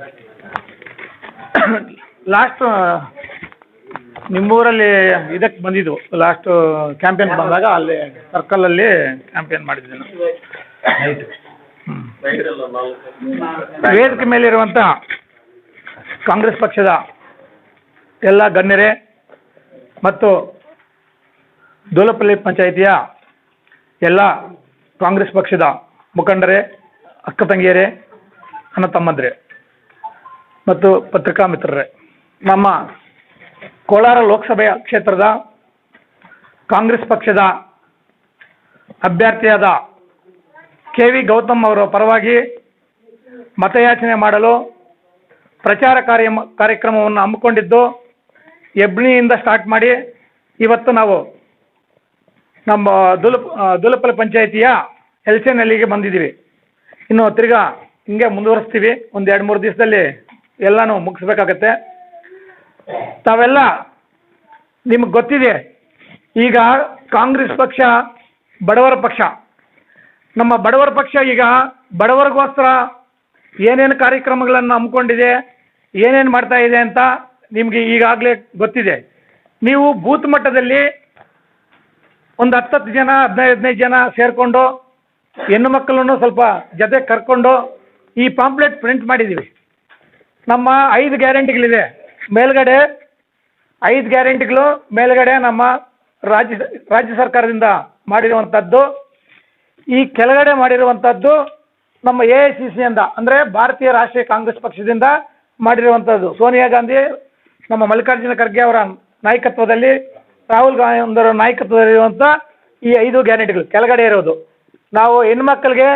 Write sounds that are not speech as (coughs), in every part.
(coughs) Last ನಿಮ್ಮೂರಲ್ಲಿ ಇದಕ್ಕೆ ಬಂದಿದ್ದು. ಲಾಸ್ಟು ಕ್ಯಾಂಪೇನ್ ಬಂದಾಗ ಅಲ್ಲಿ ಸರ್ಕಲಲ್ಲಿ ಕ್ಯಾಂಪೇನ್ ಮಾಡಿದ್ದೆ ನಾನು ಹ್ಮ್. ವೇದಿಕೆ ಮೇಲಿರುವಂಥ ಕಾಂಗ್ರೆಸ್ ಪಕ್ಷದ ಎಲ್ಲ ಗಣ್ಯರೇ ಮತ್ತು ದೋಲಪಲ್ಲಿ ಪಂಚಾಯಿತಿಯ ಎಲ್ಲ ಕಾಂಗ್ರೆಸ್ ಪಕ್ಷದ ಮುಖಂಡರೇ ಅಕ್ಕ ತಂಗಿಯರೇ ಅಣ್ಣ ತಮ್ಮಂದಿರೇ. ಮತ್ತು ಪತ್ರಿಕಾ ಮಿತ್ರರೇ ನಮ್ಮ ಕೋಲಾರ ಲೋಕಸಭೆಯ ಕ್ಷೇತ್ರದ ಕಾಂಗ್ರೆಸ್ ಪಕ್ಷದ ಅಭ್ಯರ್ಥಿಯಾದ ಕೆ ವಿ ಗೌತಮ್ ಅವರ ಪರವಾಗಿ ಮತಯಾಚನೆ ಮಾಡಲು ಪ್ರಚಾರ ಕಾರ್ಯ ಕಾರ್ಯಕ್ರಮವನ್ನು ಹಮ್ಮಿಕೊಂಡಿದ್ದು ಹೆಬ್ಣಿಯಿಂದ ಸ್ಟಾರ್ಟ್ ಮಾಡಿ ಇವತ್ತು ನಾವು ನಮ್ಮ ದುಲಪ್ ದುಲಪಲ್ಲಿ ಪಂಚಾಯಿತಿಯ ಎಲ್ಸೆನಲ್ಲಿಗೆ ಬಂದಿದ್ದೀವಿ. ಇನ್ನು ತಿರ್ಗಾ ಹಿಂಗೆ ಮುಂದುವರಿಸ್ತೀವಿ. ಒಂದು ಎರಡು ಮೂರು ದಿವಸದಲ್ಲಿ ಎಲ್ಲನೂ ಮುಗಿಸ್ಬೇಕಾಗತ್ತೆ. ತಾವೆಲ್ಲ ನಿಮಗೆ ಗೊತ್ತಿದೆ, ಈಗ ಕಾಂಗ್ರೆಸ್ ಪಕ್ಷ, ಬಡವರ ಪಕ್ಷ. ನಮ್ಮ ಬಡವರ ಪಕ್ಷ ಈಗ ಬಡವರಿಗೋಸ್ಕರ ಏನೇನು ಕಾರ್ಯಕ್ರಮಗಳನ್ನು ಹಮ್ಮಿಕೊಂಡಿದೆ, ಏನೇನು ಮಾಡ್ತಾ ಇದೆ ಅಂತ ನಿಮಗೆ ಈಗಾಗಲೇ ಗೊತ್ತಿದೆ. ನೀವು ಬೂತ್ ಮಟ್ಟದಲ್ಲಿ ಒಂದು ಹತ್ತತ್ತು ಜನ, ಹದಿನೈದು ಹದಿನೈದು ಜನ ಸೇರಿಕೊಂಡು ಹೆಣ್ಣು ಮಕ್ಕಳನ್ನು ಸ್ವಲ್ಪ ಜೊತೆ ಕರ್ಕೊಂಡು ಈ ಪಾಂಪ್ಲೆಟ್ ಪ್ರಿಂಟ್ ಮಾಡಿದ್ದೀವಿ ನಮ್ಮ ಐದು ಗ್ಯಾರಂಟಿಗಳಿದೆ. ಮೇಲ್ಗಡೆ ಐದು ಗ್ಯಾರಂಟಿಗಳು, ಮೇಲ್ಗಡೆ ನಮ್ಮ ರಾಜ್ಯ ರಾಜ್ಯ ಸರ್ಕಾರದಿಂದ ಮಾಡಿರುವಂಥದ್ದು ಈ ಕೆಳಗಡೆ ಮಾಡಿರುವಂಥದ್ದು ನಮ್ಮ ಎ ಐ ಸಿ ಸಿಯಿಂದ ಅಂದರೆ ಭಾರತೀಯ ರಾಷ್ಟ್ರೀಯ ಕಾಂಗ್ರೆಸ್ ಪಕ್ಷದಿಂದ ಮಾಡಿರುವಂಥದ್ದು ಸೋನಿಯಾ ಗಾಂಧಿ, ನಮ್ಮ ಮಲ್ಲಿಕಾರ್ಜುನ ಖರ್ಗೆ ಅವರ ನಾಯಕತ್ವದಲ್ಲಿ, ರಾಹುಲ್ ಗಾಂಧಿ ಅವರ ನಾಯಕತ್ವದಲ್ಲಿರುವಂಥ ಈ ಐದು ಗ್ಯಾರಂಟಿಗಳು ಕೆಳಗಡೆ ಇರೋದು. ನಾವು ಹೆಣ್ಮಕ್ಳಿಗೆ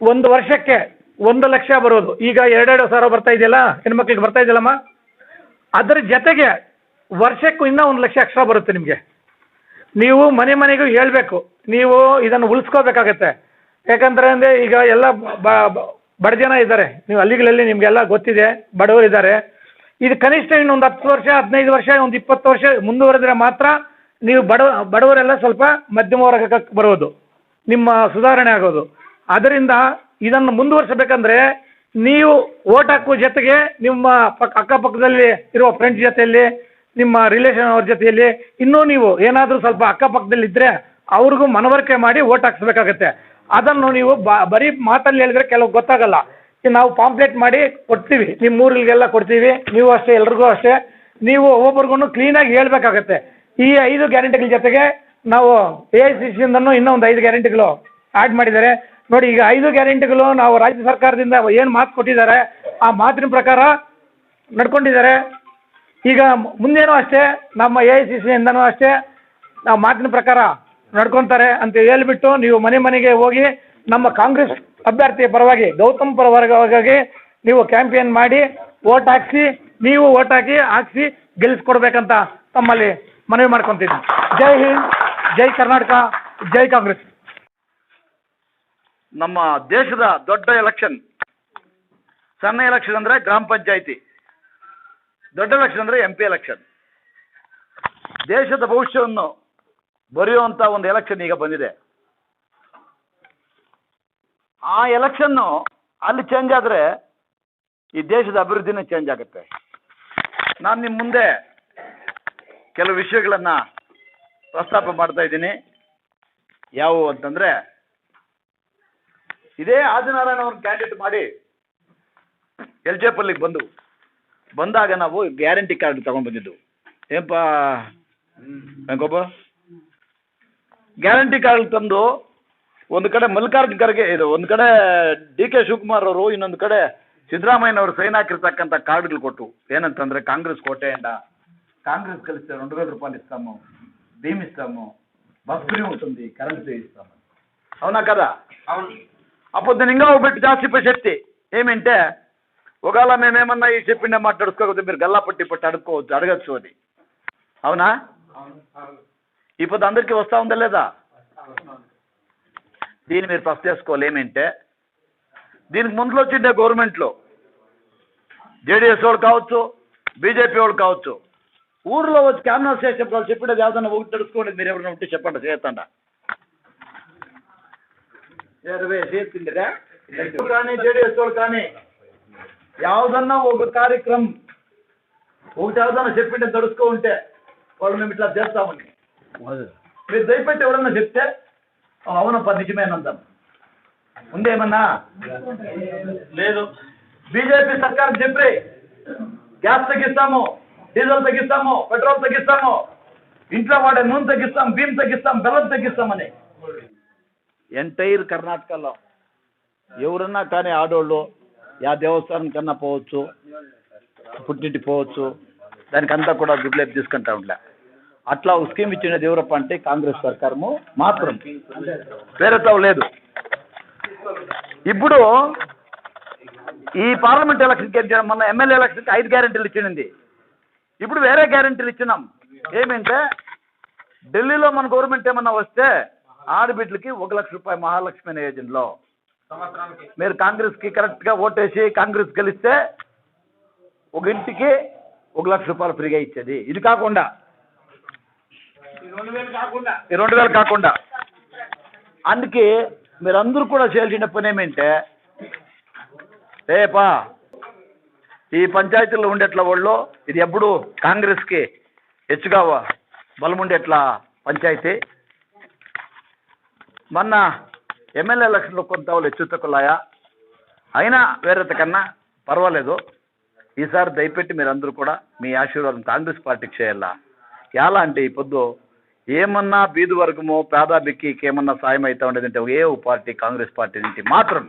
ಒಂದು ವರ್ಷಕ್ಕೆ ಒಂದು ಲಕ್ಷ ಬರೋದು. ಈಗ ಎರಡೆರಡು ಸಾವಿರ ಬರ್ತಾ ಇದೆಯಲ್ಲ? ಹೆಣ್ಮಕ್ಳಿಗೆ ಬರ್ತಾ ಇದೆಯಲ್ಲಮ್ಮ? ಅದರ ಜೊತೆಗೆ ವರ್ಷಕ್ಕೂ ಇನ್ನೂ ಒಂದು ಲಕ್ಷ ಎಕ್ಸ್ಟ್ರಾ ಬರುತ್ತೆ ನಿಮಗೆ. ನೀವು ಮನೆ ಮನೆಗೂ ಹೇಳಬೇಕು. ನೀವು ಇದನ್ನು ಉಳಿಸ್ಕೋಬೇಕಾಗತ್ತೆ. ಯಾಕಂದರೆ ಅಂದರೆ ಈಗ ಎಲ್ಲ ಬಡ ಜನ ಇದ್ದಾರೆ. ನೀವು ಹಳ್ಳಿಗಳಲ್ಲಿ ನಿಮಗೆಲ್ಲ ಗೊತ್ತಿದೆ. ಬಡವರು ಇದ್ದಾರೆ. ಇದು ಕನಿಷ್ಠ ಇನ್ನೊಂದು ಹತ್ತು ವರ್ಷ, ಹದಿನೈದು ವರ್ಷ, ಒಂದು ಇಪ್ಪತ್ತು ವರ್ಷ ಮುಂದುವರೆದ್ರೆ ಮಾತ್ರ ನೀವು ಬಡ, ಬಡವರೆಲ್ಲ ಸ್ವಲ್ಪ ಮಧ್ಯಮ ವರ್ಗಕ್ಕೆ ಬರೋದು. ನಿಮ್ಮ ಸುಧಾರಣೆ ಆಗೋದು. ಅದರಿಂದ ಇದನ್ನು ಮುಂದುವರಿಸಬೇಕಂದ್ರೆ ನೀವು ವೋಟ್ ಹಾಕುವ ಜೊತೆಗೆ ನಿಮ್ಮ ಪಕ್ಕ ಅಕ್ಕಪಕ್ಕದಲ್ಲಿ ಇರುವ ಫ್ರೆಂಡ್ಸ್ ಜೊತೆಯಲ್ಲಿ, ನಿಮ್ಮ ರಿಲೇಷನ್ ಅವ್ರ ಜೊತೆಯಲ್ಲಿ, ಇನ್ನೂ ನೀವು ಏನಾದರೂ ಸ್ವಲ್ಪ ಅಕ್ಕಪಕ್ಕದಲ್ಲಿದ್ದರೆ ಅವ್ರಿಗೂ ಮನವರಿಕೆ ಮಾಡಿ ವೋಟ್ ಹಾಕ್ಸ್ಬೇಕಾಗತ್ತೆ. ಅದನ್ನು ನೀವು ಬರೀ ಮಾತಲ್ಲಿ ಹೇಳಿದ್ರೆ ಕೆಲವು ಗೊತ್ತಾಗಲ್ಲ. ನಾವು ಪಾಂಪ್ಲೆಟ್ ಮಾಡಿ ಕೊಡ್ತೀವಿ, ನಿಮ್ಮ ಊರಿಗೆಲ್ಲ ಕೊಡ್ತೀವಿ, ನೀವು ಅಷ್ಟೇ, ಎಲ್ರಿಗೂ ಅಷ್ಟೇ. ನೀವು ಒಬ್ಬೊಬ್ರಿಗೂ ಕ್ಲೀನಾಗಿ ಹೇಳ್ಬೇಕಾಗತ್ತೆ. ಈ ಐದು ಗ್ಯಾರಂಟಿಗಳ ಜೊತೆಗೆ ನಾವು ಎ ಐ ಸಿ ಸಿಯಿಂದನೂ ಇನ್ನೂ ಒಂದು ಐದು ಗ್ಯಾರಂಟಿಗಳು ಆ್ಯಡ್ ಮಾಡಿದ್ದಾರೆ. ನೋಡಿ, ಈಗ ಐದು ಗ್ಯಾರಂಟಿಗಳು ನಾವು ರಾಜ್ಯ ಸರ್ಕಾರದಿಂದ ಏನು ಮಾತು ಕೊಟ್ಟಿದ್ದಾರೆ, ಆ ಮಾತಿನ ಪ್ರಕಾರ ನಡ್ಕೊಂಡಿದ್ದಾರೆ. ಈಗ ಮುಂದೇನೂ ಅಷ್ಟೇ, ನಮ್ಮ ಎ ಐ ಸಿ ಸಿಯಿಂದನೂ ಅಷ್ಟೇ ನಾವು ಮಾತಿನ ಪ್ರಕಾರ ನಡ್ಕೊತಾರೆ ಅಂತ ಹೇಳ್ಬಿಟ್ಟು ನೀವು ಮನೆ ಮನೆಗೆ ಹೋಗಿ ನಮ್ಮ ಕಾಂಗ್ರೆಸ್ ಅಭ್ಯರ್ಥಿಯ ಪರವಾಗಿ, ಗೌತಮ್ ಪರವಾಗಿ ನೀವು ಕ್ಯಾಂಪೇನ್ ಮಾಡಿ ಓಟ್ ಹಾಕಿಸಿ, ನೀವು ಓಟ್ ಹಾಕಿ, ಹಾಕ್ಸಿ ಗೆಲ್ಲಿಸ್ಕೊಡ್ಬೇಕಂತ ತಮ್ಮಲ್ಲಿ ಮನವಿ ಮಾಡ್ಕೊತೀನಿ ಜೈ ಹಿಂದ್, ಜೈ ಕರ್ನಾಟಕ, ಜೈ ಕಾಂಗ್ರೆಸ್. ನಮ್ಮ ದೇಶದ ದೊಡ್ಡ ಎಲೆಕ್ಷನ್ ಸಣ್ಣ ಎಲೆಕ್ಷನ್ ಅಂದ್ರೆ ಗ್ರಾಮ ಪಂಚಾಯಿತಿ. ದೊಡ್ಡ ಎಲೆಕ್ಷನ್ ಅಂದ್ರೆ ಎಂ ಪಿ ಎಲೆಕ್ಷನ್ ದೇಶದ ಭವಿಷ್ಯವನ್ನು ಬರೆಯುವಂಥ ಒಂದು ಎಲೆಕ್ಷನ್ ಈಗ ಬಂದಿದೆ. ಆ ಎಲೆಕ್ಷನ್ನು ಅಲ್ಲಿ ಚೇಂಜ್ ಆದರೆ ಈ ದೇಶದ ಅಭಿವೃದ್ಧಿನೇ ಚೇಂಜ್ ಆಗುತ್ತೆ. ನಾನು ನಿಮ್ಮ ಮುಂದೆ ಕೆಲವು ವಿಷಯಗಳನ್ನ ಪ್ರಸ್ತಾಪ ಮಾಡ್ತಾ ಇದ್ದೀನಿ. ಯಾವುವು ಅಂತಂದರೆ ಇದೇ ಆದಿನಾರಾಯಣ ಅವ್ರನ್ನ ಕ್ಯಾಂಡಿಡೇಟ್ ಮಾಡಿ ಎಲ್ ಜೆ ಪಲ್ಲಿಗೆ ಬಂದು ಬಂದಾಗ ನಾವು ಗ್ಯಾರಂಟಿ ಕಾರ್ಡ್ ತಗೊಂಡು ಬಂದಿದ್ದು ಏನಪ್ಪ ವೆಂಕಪ್ಪ ಗ್ಯಾರಂಟಿ ಕಾರ್ಡ್ ತಂದು ಒಂದು ಕಡೆ ಮಲ್ಲಿಕಾರ್ಜುನ ಖರ್ಗೆ ಇದು ಒಂದು ಕಡೆ ಡಿ ಕೆ ಶಿವಕುಮಾರ್ ಅವರು ಇನ್ನೊಂದು ಕಡೆ ಸಿದ್ದರಾಮಯ್ಯನವರು ಸೈನ್ ಹಾಕಿರ್ತಕ್ಕಂಥ ಕಾರ್ಡ್ಗಳು ಕೊಟ್ಟು ಏನಂತಂದ್ರೆ కాంగ్రెస్ కోటేయండ కాంగ్రెస్ కలిస్తే రెండు వేల రూపాయలు ఇస్తాము భీమ్ ఇస్తాము బస్ ఫ్రీ ఉంటుంది కరెంట్ ఫ్రీ ఇస్తాము అవునా కదా అప్పుడు నేను ఇంకా పెట్టి బిట్ జాస్తి చెప్తే ఏమంటే ఒకవేళ మేమేమన్నా ఈ చెప్పిండే మాట అడుక్కోకపోతే మీరు గల్లా పట్టి పట్టి అడుక్కోవచ్చు అడగచ్చు అని. అవునా? ఇప్పుడు అందరికీ వస్తూ ఉందా లేదా? దీన్ని మీరు ఫస్ట్ చేసుకోవాలి. ఏమంటే దీనికి ముందులో వచ్చిండే గవర్నమెంట్లో జేడీఎస్ వాళ్ళు కావచ్చు బీజేపీ వాళ్ళు కావచ్చు ఊర్లో వచ్చి క్యాన్వాస్ చేసి వాళ్ళు చెప్పినది ఏదైనా ఒకటి తెలుసుకోండి మీరు ఎవరైనా ఉంటే చెప్పండి చేస్తండ. యావదన్నా ఒక కార్యక్రమం ఒకటి ఏదన్నా చెప్పింటే తడుస్తూ ఉంటే వాళ్ళు మేము ఇట్లా చేస్తామని. మీరు దయపెట్టి ఎవరన్నా చెప్తే "ఆ, అవునప్పా నిజమేనంటాం. ఉందేమన్నా? లేదు. బీజేపీ సర్కార్ చెప్పి గ్యాస్ తగ్గిస్తాము డీజిల్ తగ్గిస్తాము పెట్రోల్ తగ్గిస్తాము ఇంట్లో వాడే నూనె తగ్గిస్తాం బియ్యం తగ్గిస్తాం బెల్లం తగ్గిస్తామని. ఎంటైర్ కర్ణాటకలో ఎవరన్నా కానీ ఆడోళ్ళు యా దేవస్థానం కన్నా పోవచ్చు పుట్టింటి పోవచ్చు దానికి అంతా కూడా దుడ్లేపు తీసుకుంటా ఉండలే. అట్లా ఒక స్కీమ్ ఇచ్చినది ఎవరప్ప అంటే కాంగ్రెస్ సర్కారము మాత్రం. వేరే లేదు. ఇప్పుడు ఈ పార్లమెంట్ ఎలక్షన్కి మన ఎమ్మెల్యే ఎలక్షన్కి ఐదు గ్యారెంటీలు ఇచ్చింది. ఇప్పుడు వేరే గ్యారెంటీలు ఇచ్చినాం. ఏమంటే ఢిల్లీలో మన గవర్నమెంట్ ఏమన్నా వస్తే ఆడబిడ్డలకి ఒక లక్ష రూపాయలు మహాలక్ష్మి అనే యోజనలో మీరు కాంగ్రెస్కి కరెక్ట్గా ఓటేసి కాంగ్రెస్ గెలిస్తే ఒక ఇంటికి ఒక లక్ష రూపాయలు ఫ్రీగా ఇచ్చేది. ఇది కాకుండా ఈ రెండు వేలు కాకుండా. అందుకే మీరందరూ కూడా చేయాల్సిన పని ఏమంటే రేపా ఈ పంచాయతీల్లో ఉండేట్ల వాళ్ళు ఇది ఎప్పుడు కాంగ్రెస్కి హెచ్చుగా బలం ఉండేట్ల పంచాయతీ. మొన్న ఎమ్మెల్యే ఎలక్షన్లో కొంత వాళ్ళు హెచ్చు అయినా వేరేత కన్నా పర్వాలేదు. ఈసారి దయపెట్టి మీరందరూ కూడా మీ ఆశీర్వాదం కాంగ్రెస్ పార్టీకి చేయాలా? ఎలా అంటే ఈ పొద్దు ఏమన్నా బీదు వర్గము పేద బిక్కికి ఏమన్నా సాయం అవుతా ఉండేదంటే ఏ పార్టీ కాంగ్రెస్ పార్టీ నుంచి మాత్రం